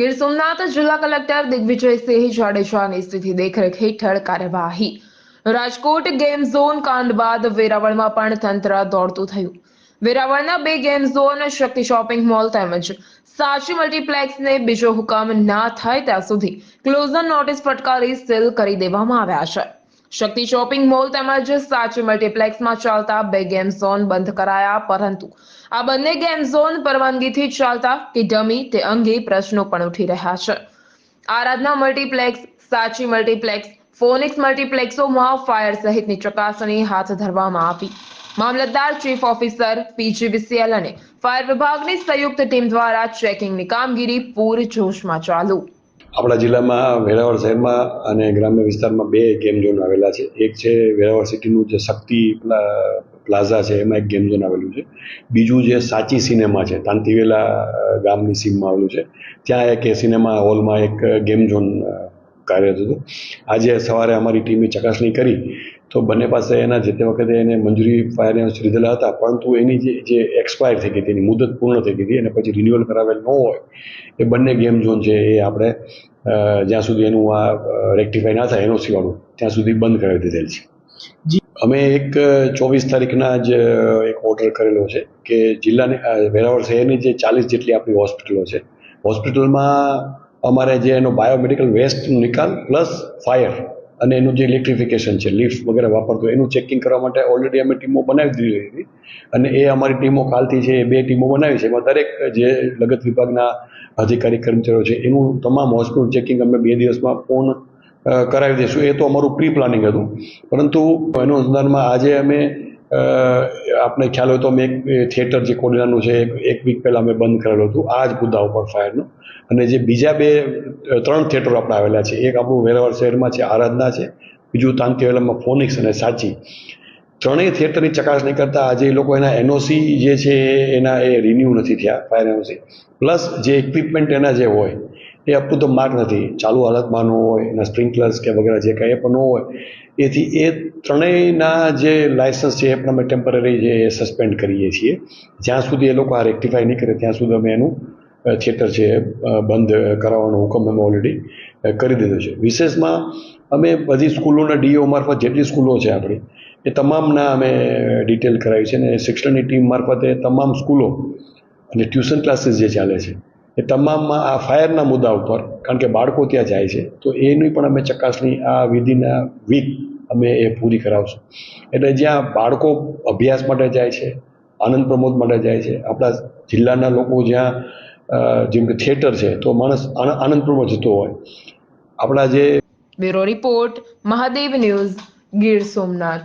ગીર સોમનાથ, જિલ્લા કલેક્ટર દિગ્વિજયસિંહ જાડેજાની સ્થિતિ દેખરેખ હેઠળ કાર્યવાહી. રાજકોટ ગેમ ઝોન કાંડ બાદ વેરાવળમાં પણ તંત્ર દોડતું થયું. વેરાવળના બે game zone, Shakti shopping mall તેમજ સાચી મલ્ટીપ્લેક્સને બીજો હુકમ ના થાય ત્યાં સુધી ક્લોઝર નોટિસ ફટકારી સીલ કરી દેવામાં આવ્યા છે. શક્તિ શોપિંગ મોલ તેમજ સાચી મલ્ટીપ્લેક્સમાં ચાલતા બે ગેમ ઝોન બંધ કરાયા, પરંતુ આ બંને ગેમ ઝોન પરવાનગીથી ચાલતા કે ડમી તે અંગે પ્રશ્નો પણ ઉઠી રહ્યા છે. Aradhana multiplex, Sachi multiplex, Phoenix મલ્ટીપ્લેક્સોમાં fire સહિતની ચકાસણી હાથ ધરવામાં આવી. મામલતદાર, ચીફ ઓફિસર, પીજીવીસીએલ અને ફાયર વિભાગની સંયુક્ત ટીમ દ્વારા ચેકિંગની કામગીરી પૂરજોશમાં ચાલુ. આપણા જિલ્લામાં વેરાવળ શહેરમાં અને ગ્રામ્ય વિસ્તારમાં બે ગેમ ઝોન આવેલા છે. એક છે વેરાવળ સિટીનું જે શક્તિ પ્લા- પ્લાઝા છે, એમાં એક ગેમ ઝોન આવેલું છે. બીજું જે સાચી સિનેમા છે, તાંતીવેલા ગામની સીમમાં આવેલું છે. ત્યાં એક એ સિનેમા હોલમાં એક ગેમ ઝોન કાર્યરત હતું આજે સવારે અમારી ટીમે ચકાસણી કરી તો બંને પાસે એના જે તે વખતે એને મંજૂરી ફાયર એનઓસી લીધેલા હતા પરંતુ એની જે જે એક્સપાયર થઈ ગઈ હતી એની મુદત પૂર્ણ થઈ ગઈ હતી અને પછી રિન્યુઅલ કરાવેલ ન હોય એ બંને ગેમ ઝોન છે એ આપણે જ્યાં સુધી એનું આ રેક્ટિફાઈ ના થાય એનો સીવાળું ત્યાં સુધી બંધ કરાવી દીધેલ છે. અમે એક ચોવીસ તારીખના જ એક ઓર્ડર કરેલો છે કે જિલ્લાની વેરાવળ શહેરની જે ચાલીસ જેટલી આપણી હોસ્પિટલો છે હોસ્પિટલમાં અમારે જે એનો બાયોમેડિકલ વેસ્ટનો નિકાલ પ્લસ ફાયર અને એનું જે ઇલેક્ટ્રિફિકેશન છે લિફ્ટ વગેરે વાપરતું એનું ચેકિંગ કરવા માટે ઓલરેડી અમે ટીમો બનાવી દીધી હતી. અને એ અમારી ટીમો કાલથી છે એ બે ટીમો બનાવી છે, એમાં દરેક જે લગત વિભાગના અધિકારી કર્મચારીઓ છે, એનું તમામ હોસ્પિટલ ચેકિંગ અમે બે દિવસમાં પૂર્ણ કરાવી દઈશું. એ તો અમારું પ્રી પ્લાનિંગ હતું. પરંતુ એનું અનુસંધાનમાં આજે અમે આપને ખ્યાલ હોય તો અમે એક થિયેટર જે કોડીનાનું છે, એક વીક પહેલાં અમે બંધ કરેલું હતું આ જ મુદ્દા ઉપર ફાયરનું અને જે બીજા બે ત્રણ થિયેટરો આપણે આવેલા છે, એક આપણું વેરાવળ શહેરમાં છે, આરાધના છે, બીજું તાંતીવેલામાં ફોનિક્સ અને સાચી. ત્રણેય થિયેટરની ચકાસણી કરતાં આજે એ લોકો એના એનઓસી જે છે, એના એ રિન્યૂ નથી થયા ફાયર એનઓસી પ્લસ જે ઇક્વિપમેન્ટ એના જે હોય એ અપ ધ માર્ક નથી. ચાલુ હાલતમાં ન હોય, એના સ્પ્રિંકલર્સ કે વગેરે જે કાંઈ પણ ન હોય, એથી એ ત્રણેયના જે લાઇસન્સ છે, એ પણ અમે ટેમ્પરરી જે સસ્પેન્ડ કરીએ છીએ. જ્યાં સુધી એ લોકો આ રેક્ટિફાય નહીં કરે, ત્યાં સુધી અમે એનું થિયેટર છે બંધ કરાવવાનો હુકમ અમે ઓલરેડી કરી દીધો છે. વિશેષમાં અમે બધી સ્કૂલોના ડીઓ મારફત, જેટલી સ્કૂલો છે આપણી, એ તમામના અમે ડિટેલ કરાવી છે અને શિક્ષણની ટીમ મારફતે તમામ સ્કૂલો અને ટ્યુશન ક્લાસીસ જે ચાલે છે એ તમામમાં આ ફાયરના મુદ્દા ઉપર, કારણ કે બાળકો ત્યાં જાય છે, તો એની પણ અમે ચકાસણી, આ વિધિના વીક અમે એ પૂરી કરાવશું. એટલે જ્યાં બાળકો અભ્યાસ માટે જાય છે, આનંદ પ્રમોદ માટે જાય છે, આપણા જિલ્લાના લોકો જ્યાં જેમ કે થિયેટર છે, તો માણસ આન- આનંદ પ્રમોદ જતો હોય. આપણા જે bureau report, Mahadev news, Gir Somnath.